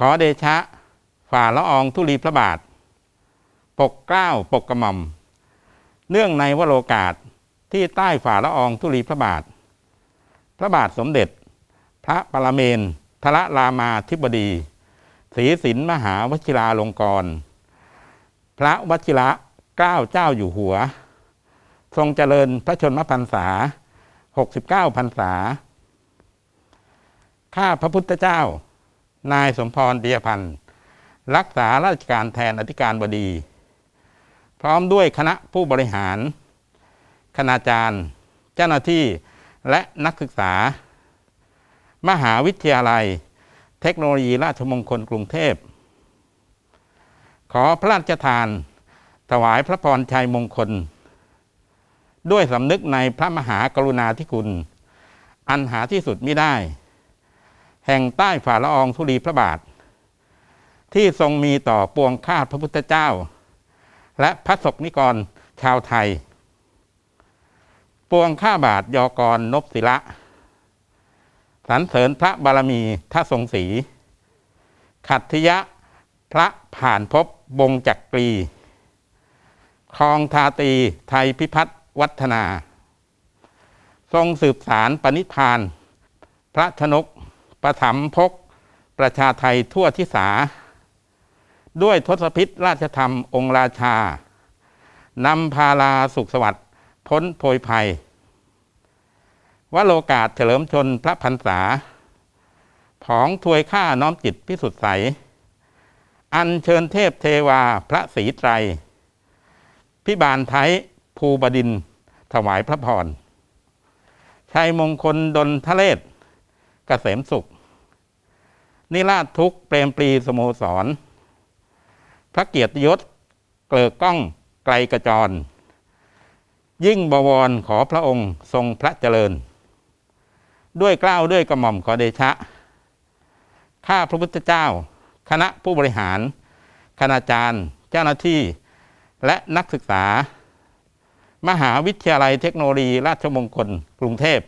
ขอเดชะ ฝ่าละอองธุลีพระบาท ปกเกล้าปกกระหม่อม เนื่องในวโรกาสที่ใต้ฝ่าละอองธุลีพระบาท พระบาทสมเด็จ พระปรเมนทรรามาธิบดีศรีสินมหาวชิราลงกรณพระวชิระเกล้าเจ้าอยู่หัว ทรงเจริญพระชนมพรรษา 69 พรรษา ข้าพระพุทธเจ้า นายสมพรเดียพันธ์รักษาราชการแทนอธิการบดี พร้อมด้วยคณะผู้บริหาร คณาจารย์ เจ้าหน้าที่และนักศึกษา มหาวิทยาลัย เทคโนโลยีราชมงคลกรุงเทพ ขอพระราชทาน ถวายพระพรชัยมงคล ด้วยสำนึกในพระมหากรุณาธิคุณ อันหาที่สุดไมิได้ แห่งใต้ฝ่าละอองธุลีพระบาท ที่ทรงมีต่อปวงข้าพระพุทธเจ้า และพระศกนิกรชาวไทย ปวงข้าบาทยอกรนพศิระสรรเสริญพระบารมีท่าทรงศรีขัตติยะพระผ่านพบบงจักกรีครองทาตีไทยพิพัฒน์วัฒนา ทรงสืบสารปณิธาน พระชนก ประถมพกประชาไทยทั่วทิศาด้วยทศพิษราชธรรมองค์ราชานำพาลาสุขสวัสดิ์พ้นโพยภัยวโรกาสเฉลิมชนพระพรรษา ผองถวยข้าน้อมจิตพิสุทธิ์ใส อัญเชิญเทพเทวาพระศรีไตร พิบาลไทยภูบดินถวายพระพร ชัยมงคลดลทะเลศ กษมสุข นิราชทุกเปรมปรีสโมสร พระเกียรติยศ เกลือก้องไกลกระจร ยิ่งบวรขอพระองค์ทรงพระเจริญ ด้วยเกล้าวด้วยกระหม่อมขอเดชะ ข้าพระพุทธเจ้า คณะผู้บริหาร คณาจารย์ เจ้าหน้าที่ และนักศึกษา มหาวิทยาลัยเทคโนโลยีราชมงคลกรุงเทพ